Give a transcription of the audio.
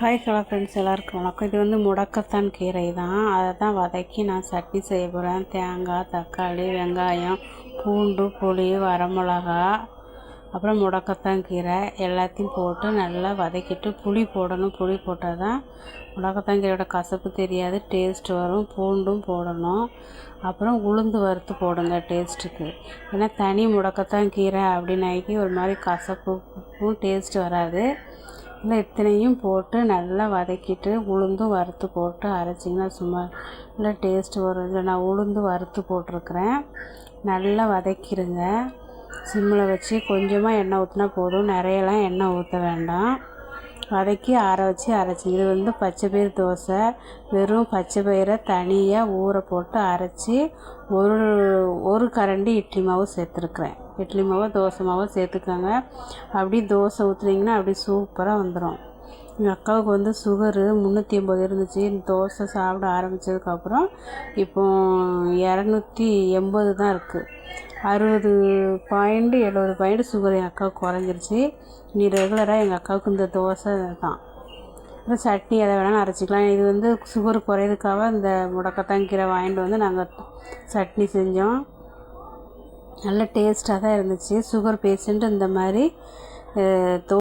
Hi hello friends எல்லாருக்கும் வணக்கம். இது வந்து முடக்கத்தான் கீரை தான். அதை தான் வதக்கி நான் சட்னி செய்ய போகிறேன் தேங்காய் தக்காளி வெங்காயம் பூண்டு புளி வரமிளகா அப்புறம் முடக்கத்தான் கீரை எல்லாத்தையும் போட்டு நல்லா வதக்கிட்டு புளி போடணும். புளி போட்டால் தான் முடக்கத்தான் கீரையோட கசப்பு தெரியாது டேஸ்ட் வரும். பூண்டும் போடணும். அப்புறம் உளுந்து வறுத்து போடுங்க டேஸ்ட்டுக்கு ஏன்னா தனி முடக்கத்தான் கீரை அப்படின்னாக்கி ஒரு மாதிரி கசப்புக்கும் டேஸ்ட் வராது. இல்லை இத்தனையும் போட்டு நல்லா வதக்கிட்டு உளுந்தும் வறுத்து போட்டு அரைச்சிங்கன்னா சும்மா நல்லா டேஸ்ட்டு வரும். இதில் நான் உளுந்து வறுத்து போட்டிருக்கிறேன். நல்லா வதக்கிடுங்க சிம்மில் வச்சு கொஞ்சமாக எண்ணெய் ஊற்றினா போதும். நிறையலாம் எண்ணெய் ஊற்ற வேண்டாம். வதக்கி ஆற வச்சு அரைச்சி இது வந்து பச்சை பயிறு தோசை. வெறும் பச்சை பயிரை தனியாக ஊற போட்டு அரைச்சி ஒரு ஒரு கரண்டி இட்லி மாவு சேர்த்துருக்குறேன். இட்லி மாவு தோசை மாவு சேர்த்துக்கோங்க. அப்படி தோசை ஊற்றுனீங்கன்னா அப்படி சூப்பராக வந்துடும் எங்கள் அக்காவுக்கு வந்து சுகரு முந்நூற்றி எண்பது இருந்துச்சு. தோசை சாப்பிட ஆரம்பித்ததுக்கப்புறம் இப்போ இரநூத்தி எண்பது தான் இருக்குது அறுபது பாயிண்ட்டு எழுபது பாயிண்ட் சுகர் எங்கள் அக்காவுக்கு குறைஞ்சிருச்சு. நீ ரெகுலராக எங்கள் அக்காவுக்கு இந்த தோசை தான். அப்புறம் சட்னி எதை வேணாலும் அரைச்சிக்கலாம். இது வந்து சுகர் குறையிறதுக்காக இந்த முடக்கத்தான் கீரை வாங்கிட்டு வந்து நாங்கள் சட்னி செஞ்சோம். நல்ல டேஸ்ட்டாக தான் இருந்துச்சு. சுகர் பேஷண்ட்டு இந்த மாதிரி தோ